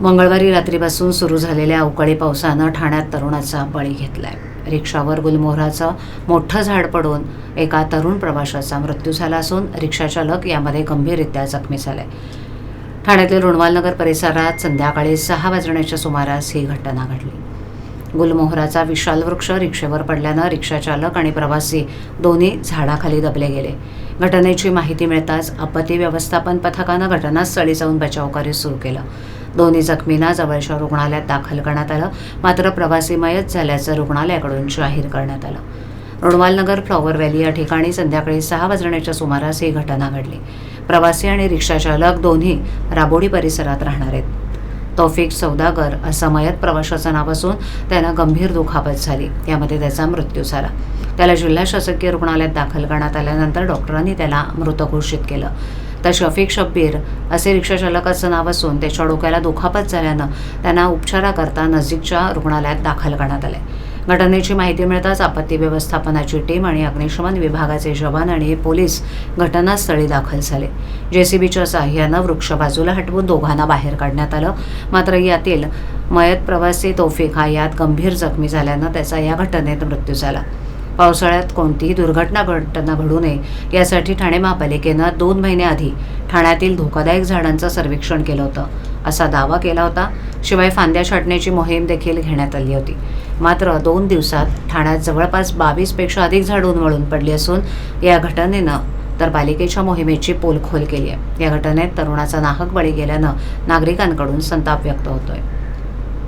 मंगळवारी रात्रीपासून सुरू झालेल्या अवकाळी पावसानं ठाण्यात तरुणाचा बळी घेतलाय. रिक्षावर गुलमोहराचं मोठं झाड पडून एका तरुण प्रवाशाचा मृत्यू झाला असून रिक्षाचालक यामध्ये गंभीररित्या जखमी झालाय. ठाण्यातील रुणवालनगर परिसरात संध्याकाळी सहा वाजण्याच्या सुमारास ही घटना घडली. गुलमोहराचा विशाल वृक्ष रिक्षेवर पडल्यानं रिक्षाचालक आणि प्रवासी दोन्ही झाडाखाली दबले गेले. घटनेची माहिती मिळताच आपत्ती व्यवस्थापन पथकानं घटनास्थळी जाऊन बचावकार्य सुरू केलं. दोन्ही जखमींना जवळच्या रुग्णालयात दाखल करण्यात आलं. मात्र प्रवासी मयत झाल्याचं रुग्णालयाकडून जाहीर करण्यात आलं. रुणवालनगर फ्लॉवर व्हॅली या ठिकाणी संध्याकाळी सहा वाजण्याच्या सुमारास ही घटना घडली. प्रवासी आणि रिक्षाचालक दोन्ही राबोडी परिसरात राहणार आहेत. तौफिक सौदागर असं मयत प्रवाशाचं नाव असून त्यांना गंभीर दुखापत झाली. यामध्ये त्याचा मृत्यू झाला. त्याला जिल्हा शासकीय रुग्णालयात दाखल करण्यात आल्यानंतर डॉक्टरांनी त्याला मृत घोषित केलं. तर शफीक शब्बीर असे रिक्षाचालकाचं नाव असून त्याच्या डोक्याला दुखापत झाल्यानं त्यांना उपचाराकरता नजीकच्या रुग्णालयात दाखल करण्यात आले. घटनेची माहिती मिळताच आपत्ती व्यवस्थापनाची टीम आणि अग्निशमन विभागाचे जवान आणि पोलीस घटनास्थळी दाखल झाले. जेसीबीच्या साह्यानं वृक्ष बाजूला हटवून दोघांना बाहेर काढण्यात आलं. मात्र यातील मयत प्रवासी तोफिक हा यात गंभीर जखमी झाल्यानं त्याचा या घटनेत मृत्यू झाला. पावसाळ्यात कोणतीही दुर्घटना घटना घडू नये. यासाठी ठाणे महापालिकेनं दोन महिन्याआधी ठाण्यातील धोकादायक झाडांचं सर्वेक्षण केलं होतं. असा दावा केला होता. शिवाय फांद्या छाटण्याची मोहीम देखील घेण्यात आली होती. मात्र दोन दिवसात ठाण्यात जवळपास बावीसपेक्षा अधिक झाड उन्मळून पडली असून या घटनेनं तर पालिकेच्या मोहिमेची पोलखोल केली आहे. या घटनेत तरुणाचा नाहक बळी गेल्यानं नागरिकांकडून संताप व्यक्त होतोय.